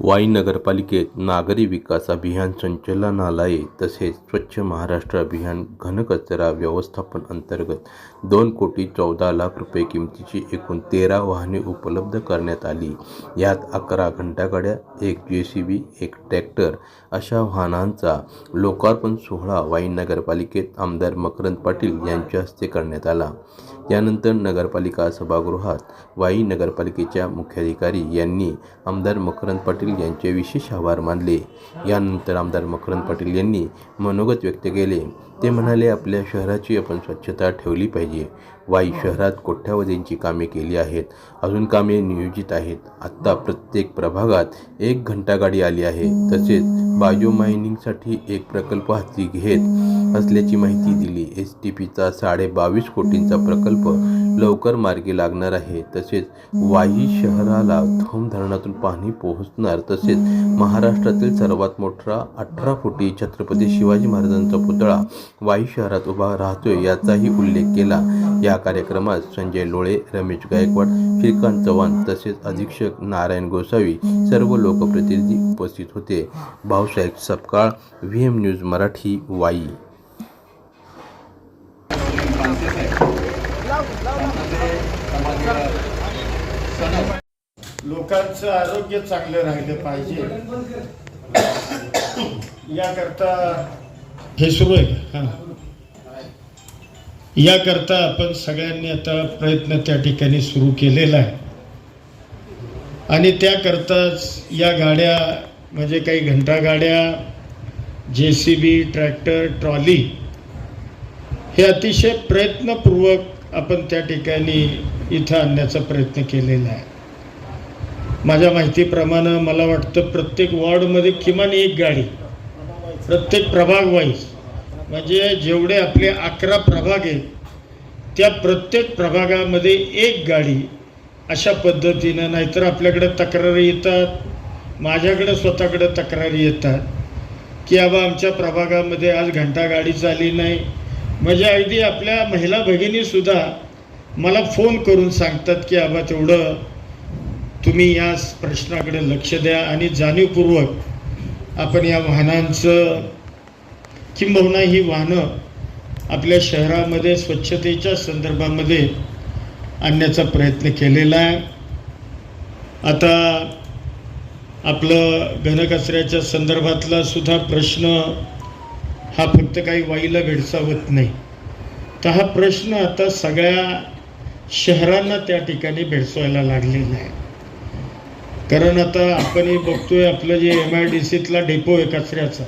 वाई नगरपालिकेत नागरी विकास अभियान संचलनालय तसेच स्वच्छ महाराष्ट्र अभियान घनकचरा व्यवस्थापन अंतर्गत दोन कोटी चौदा लाख रुपये किमतीची एकूण तेरा वाहने उपलब्ध करण्यात आली. यात अकरा घंटागाड्या एक जे सी बी एक ट्रॅक्टर अशा वाहनांचा लोकार्पण सोहळा वाई नगरपालिकेत आमदार मकरंद पाटील यांच्या हस्ते करण्यात आला. यानंतर नगरपालिका सभागृहात वाई नगरपालिकेच्या मुख्याधिकारी यांनी आमदार मकरंद पाटील यांचे विशेष आभार मानले. यानंतर आमदार मकरंद पाटील यांनी मनोगत व्यक्त केले. ते म्हणाले आपल्या शहराची आपण स्वच्छता ठेवली पाहिजे. वाई शहरात कोट्यावधींची कामे केली आहेत. अजून कामे नियोजित आहेत. आत्ता प्रत्येक प्रभागात एक घंटा गाडी आली आहे. तसेच बायो मायनिंगसाठी एक प्रकल्प हाती घेत असल्याची माहिती दिली. एस टी पीचा साडे बावीस कोटींचा प्रकल्प लवकर मार्गी लागणार आहे. तसेच वाई शहराला धोम धरणातून पाणी पोहोचणार. तसेच महाराष्ट्रातील सर्वात मोठा अठरा फुटी छत्रपती शिवाजी महाराजांचा पुतळा वाई शहरात उभा राहतोय याचाही उल्लेख केला. या कार्यक्रमात संजय लोळे रमेश गायकवाड श्रीकांत चव्हाण तसेच अधीक्षक नारायण गोसावी सर्व लोकप्रतिनिधी उपस्थित होते. Bhausaheb Sapkal V M news Marathi Wai. लोकांचं आरोग्य चांगलं राहिलं पाहिजे. याकरता हे सुरू आहे का? हा. याकरता आपण सगळ्यांनी आता प्रयत्न त्या ठिकाणी सुरू केलेला आहे आणि त्याकरताच या गाड्या म्हणजे काही घंटा गाड्या जे सी बी ट्रॅक्टर ट्रॉली हे अतिशय प्रयत्नपूर्वक आपण त्या ठिकाणी इथं आणण्याचा प्रयत्न केलेला आहे माझ्या माहितीप्रमाणे मला वाटतं प्रत्येक वॉर्डमध्ये किमान एक गाडी प्रत्येक प्रभाग वाईज म्हणजे जेवढे आपले अकरा प्रभाग आहेत त्या प्रत्येक प्रभागामध्ये एक गाडी अशा पद्धतीनं नाहीतर आपल्याकडे तक्रारी येतात माझ्याकडे स्वतःकडे तक्रारी येतात की बाबा आमच्या प्रभागामध्ये आज घंटा गाडी चालली नाही. म्हणजे अगदी आपल्या महिला भगिनीसुद्धा मला फोन करून सांगतात की आबा तेवढं तुम्ही या प्रश्नाकडे लक्ष द्या आणि जाणीवपूर्वक आपण या वाहनांचं किंबहुना ही वाहनं आपल्या शहरामध्ये स्वच्छतेच्या संदर्भामध्ये आणण्याचा प्रयत्न केलेला आहे. आता आपलं घनकचऱ्याच्या संदर्भातला सुद्धा प्रश्न हा फक्त काही वाईला भेडसावत नाही. तर हा प्रश्न आता सगळ्या शहरांना त्या ठिकाणी भेडसावायला लागलेला आहे. कारण आता आपणही बघतोय आपलं जे एम आय डी सीतला डेपो आहे कचऱ्याचा.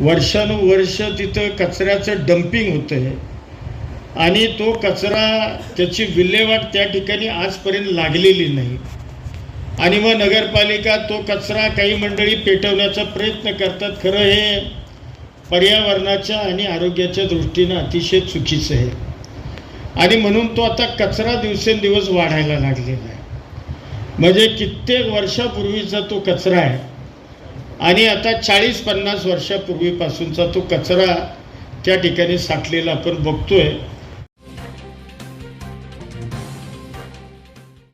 वर्षानुवर्ष तिथं कचऱ्याचं डम्पिंग होतं आहे आणि तो कचरा त्याची विल्हेवाट त्या ठिकाणी आजपर्यंत लागलेली नाही. आणि मग नगरपालिका तो कचरा काही मंडळी पेटवण्याचा प्रयत्न करतात. खरं हे पर्यावरणाच्या आणि आरोग्याच्या दृष्टीनं अतिशय चुकीचं आहे. आणि म्हणून तो आता कचरा दिवसेंदिवस वाढायला लागलेला आहे. म्हणजे कित्येक वर्षापूर्वीचा तो कचरा आहे. आणि आता चाळीस पन्नास वर्षापूर्वीपासूनचा तो कचरा त्या ठिकाणी साठलेला आपण बघतोय.